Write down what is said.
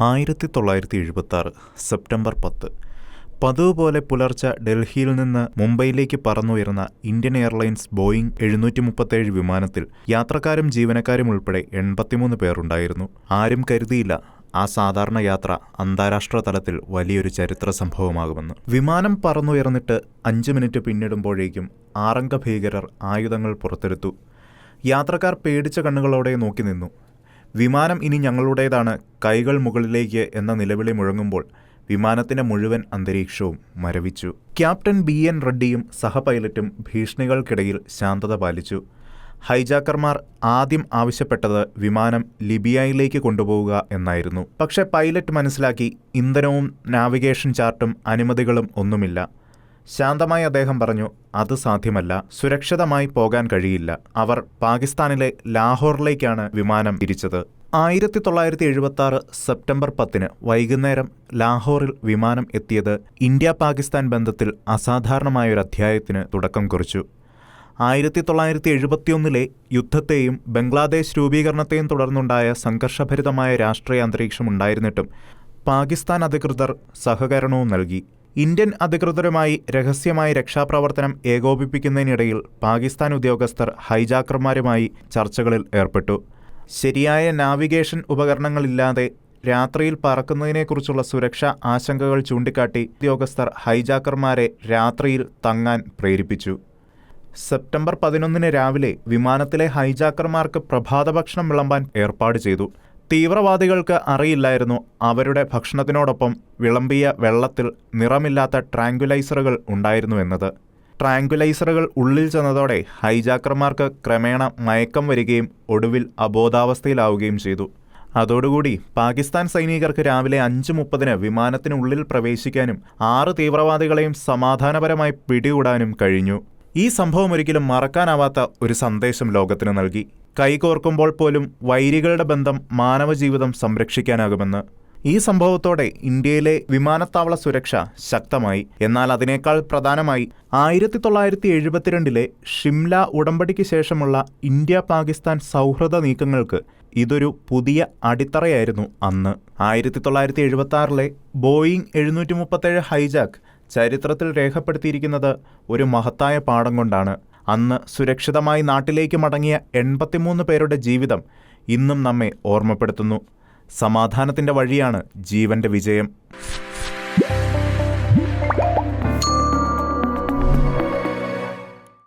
ആയിരത്തി തൊള്ളായിരത്തി എഴുപത്തി സെപ്റ്റംബർ പത്ത്. പതിവ് പോലെ പുലർച്ചെ ഡൽഹിയിൽ നിന്ന് മുംബൈയിലേക്ക് പറന്നുയർന്ന ഇന്ത്യൻ എയർലൈൻസ് ബോയിംഗ് എഴുന്നൂറ്റി മുപ്പത്തേഴ് വിമാനത്തിൽ യാത്രക്കാരും ജീവനക്കാരും ഉൾപ്പെടെ എൺപത്തിമൂന്ന് പേരുണ്ടായിരുന്നു. ആരും കരുതിയില്ല ആ സാധാരണ യാത്ര അന്താരാഷ്ട്ര തലത്തിൽ വലിയൊരു ചരിത്ര സംഭവമാകുമെന്ന്. വിമാനം പറന്നുയർന്നിട്ട് അഞ്ച് മിനിറ്റ് പിന്നിടുമ്പോഴേക്കും ആറംഗ ഭീകരർ ആയുധങ്ങൾ പുറത്തെടുത്തു. യാത്രക്കാർ പേടിച്ച കണ്ണുകളോടെ നോക്കി നിന്നു. വിമാനം ഇനി ഞങ്ങളുടേതാണ് കൈകൾ മുകളിലേക്ക് എന്ന നിലവിളി മുഴങ്ങുമ്പോൾ വിമാനത്തിന്റെ മുഴുവൻ അന്തരീക്ഷവും മരവിച്ചു. Captain B. എൻ. റെഡ്ഡിയും സഹപൈലറ്റും ഭീഷണികൾക്കിടയിൽ ശാന്തത പാലിച്ചു. ഹൈജാക്കർമാർ ആദ്യം ആവശ്യപ്പെട്ടത് വിമാനം ലിബിയയിലേക്ക് കൊണ്ടുപോവുക എന്നായിരുന്നു. പക്ഷെ പൈലറ്റ് മനസ്സിലാക്കി ഇന്ധനവും നാവിഗേഷൻ ചാർട്ടും അനുമതികളും ഒന്നുമില്ല. ശാന്തമായി അദ്ദേഹം പറഞ്ഞു അത് സാധ്യമല്ല. സുരക്ഷിതമായി പോകാൻ കഴിയില്ല. അവർ പാകിസ്ഥാനിലെ ലാഹോറിലേക്കാണ് വിമാനം തിരിച്ചത്. ആയിരത്തി തൊള്ളായിരത്തി എഴുപത്തി ആറ് സെപ്റ്റംബർ പത്തിന് വൈകുന്നേരം ലാഹോറിൽ വിമാനം എത്തിയത് ഇന്ത്യ പാകിസ്ഥാൻ ബന്ധത്തിൽ അസാധാരണമായൊരു അധ്യായത്തിന് തുടക്കം കുറിച്ചു. ആയിരത്തി തൊള്ളായിരത്തി എഴുപത്തിയൊന്നിലെ യുദ്ധത്തെയും ബംഗ്ലാദേശ് രൂപീകരണത്തെയും തുടർന്നുണ്ടായ സംഘർഷഭരിതമായ രാഷ്ട്രീയ അന്തരീക്ഷം ഉണ്ടായിരുന്നിട്ടും പാകിസ്ഥാൻ അധികൃതർ സഹകരണവും നൽകി. ഇന്ത്യൻ അധികൃതരുമായി രഹസ്യമായി രക്ഷാപ്രവർത്തനം ഏകോപിപ്പിക്കുന്നതിനിടയിൽ പാകിസ്ഥാൻ ഉദ്യോഗസ്ഥർ ഹൈജാക്കർമാരുമായി ചർച്ചകളിൽ ഏർപ്പെട്ടു. ശരിയായ നാവിഗേഷൻ ഉപകരണങ്ങളില്ലാതെ രാത്രിയിൽ പറക്കുന്നതിനെക്കുറിച്ചുള്ള സുരക്ഷാ ആശങ്കകൾ ചൂണ്ടിക്കാട്ടി ഉദ്യോഗസ്ഥർ ഹൈജാക്കർമാരെ രാത്രിയിൽ തങ്ങാൻ പ്രേരിപ്പിച്ചു. സെപ്റ്റംബർ പതിനൊന്നിന് രാവിലെ വിമാനത്തിലെ ഹൈജാക്കർമാർക്ക് പ്രഭാത പ്രഭാതഭക്ഷണം വിളമ്പാൻ ഏർപ്പാട് ചെയ്തു. തീവ്രവാദികൾക്ക് അറിയില്ലായിരുന്നു അവരുടെ ഭക്ഷണത്തിനോടൊപ്പം വിളമ്പിയ വെള്ളത്തിൽ നിറമില്ലാത്ത ട്രാങ്കുലൈസറുകൾ ഉണ്ടായിരുന്നുവെന്നത് ട്രാങ്കുലൈസറുകൾ ഉള്ളിൽ ചെന്നതോടെ ഹൈജാക്കർമാർക്ക് ക്രമേണ മയക്കം വരികയും ഒടുവിൽ അബോധാവസ്ഥയിലാവുകയും ചെയ്തു. അതോടുകൂടി പാകിസ്ഥാൻ സൈനികർക്ക് രാവിലെ അഞ്ച് മുപ്പതിന് വിമാനത്തിനുള്ളിൽ പ്രവേശിക്കാനും ആറ് തീവ്രവാദികളെയും സമാധാനപരമായി പിടികൂടാനും കഴിഞ്ഞു. ഈ സംഭവം ഒരിക്കലും മറക്കാനാവാത്ത ഒരു സന്ദേശം ലോകത്തിന് നൽകി. കൈകോർക്കുമ്പോൾ പോലും വൈരികളുടെ ബന്ധം മാനവജീവിതം സംരക്ഷിക്കാനാകുമെന്ന്. ഈ സംഭവത്തോടെ ഇന്ത്യയിലെ വിമാനത്താവള സുരക്ഷ ശക്തമായി. എന്നാൽ അതിനേക്കാൾ പ്രധാനമായി ആയിരത്തി തൊള്ളായിരത്തി എഴുപത്തിരണ്ടിലെ ഷിംല ഉടമ്പടിക്ക് ശേഷമുള്ള ഇന്ത്യ പാകിസ്ഥാൻ സൗഹൃദ നീക്കങ്ങൾക്ക് ഇതൊരു പുതിയ അടിത്തറയായിരുന്നു അന്ന്. ആയിരത്തി തൊള്ളായിരത്തി എഴുപത്തി ആറിലെ ബോയിങ് എഴുന്നൂറ്റി മുപ്പത്തേഴ് ഹൈജാക്ക് ചരിത്രത്തിൽ രേഖപ്പെടുത്തിയിരിക്കുന്നത് ഒരു മഹത്തായ പാഠം കൊണ്ടാണ്. അന്ന് സുരക്ഷിതമായി നാട്ടിലേക്ക് മടങ്ങിയ എൺപത്തിമൂന്ന് പേരുടെ ജീവിതം ഇന്നും നമ്മെ ഓർമ്മപ്പെടുത്തുന്നു. സമാധാനത്തിന്റെ വഴിയാണ് ജീവന്റെ വിജയം.